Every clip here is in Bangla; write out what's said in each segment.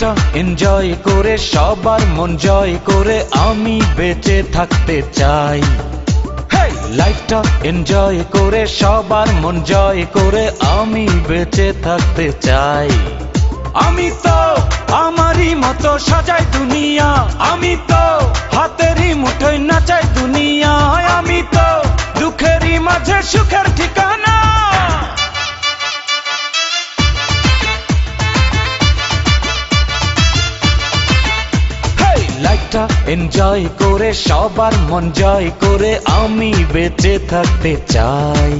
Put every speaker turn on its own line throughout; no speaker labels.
লাইফটা এনজয় করে, সবার মন জয় করে আমি বেঁচে থাকতে চাই। লাইফটা এনজয় করে, সবার মন জয় করে আমি বেঁচে থাকতে চাই। আমি তো আমারই মতো সাজাই দুনিয়া, আমি তো হাতেরই মুঠোয় নাচাই দুনিয়া, আমি তো দুঃখেরই মাঝে সুখের এনজয় করে সবার মন জয় করে আমি বেঁচে থাকতে চাই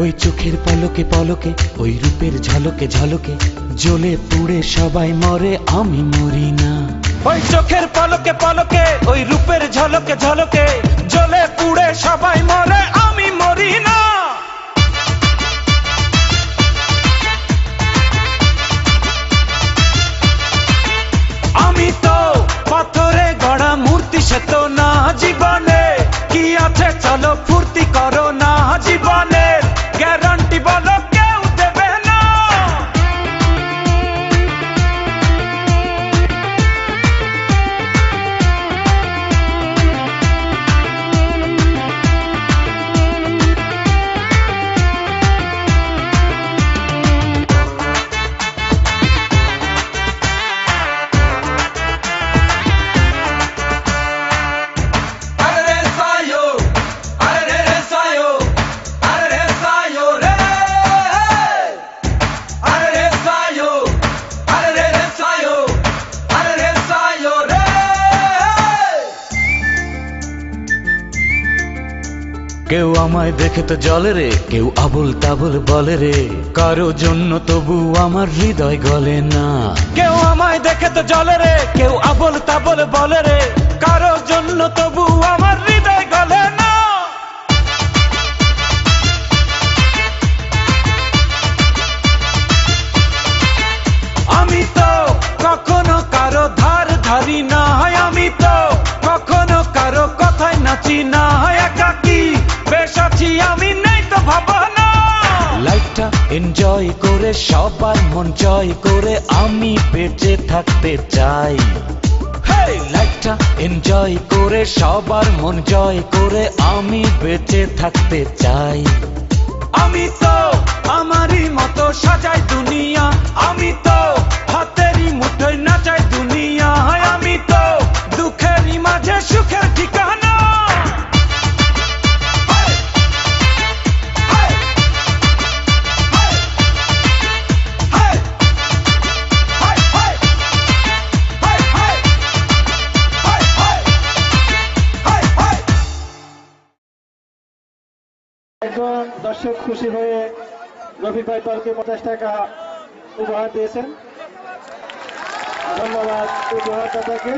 ওই চোখের পলকে পলকে, ওই রূপের ঝলকে ঝলকে, জ্বলে পুড়ে সবাই মরে, আমি মরি না। ওই চোখের পলকে পলকে, ওই রূপের ঝলকে ঝলকে, জ্বলে পুড়ে সবাই মরে, আমি মরি না। পাথরে গড়া মূর্তি সে তো না জীবনে। কি আছে? চলো ফুর্তি কেউ আমায় দেখে তো জলে রে, কেউ আবল তাবল বলে রে। কারও জন্য তবু আমার হৃদয় গলে না। কেউ আমায় দেখে তো জলে রে, কেউ আবল তাবল বলে রে। কারও জন্য তবু আমার হৃদয় গলে না। আমি তো কখনো কারও ধার ধারি না হয়, আমি তো কখনো কারও কথায় নাচি না হয় একাকি বেশ আছি আমি নেই তো ভাবনা। লাইফটা এনজয় করে সবার মন জয় করে আমি বেঁচে থাকতে চাই। লাইফটা এনজয় করে সবার মন জয় করে আমি বেঁচে থাকতে চাই। আমি তো আমারই মতো সাজাই দুনিয়া আমি তো
একজন দর্শক খুশি হয়ে রফিক ভাই দলকে পঞ্চাশ টাকা উপহার দিয়েছেন। ধন্যবাদ উপহারদাতাকে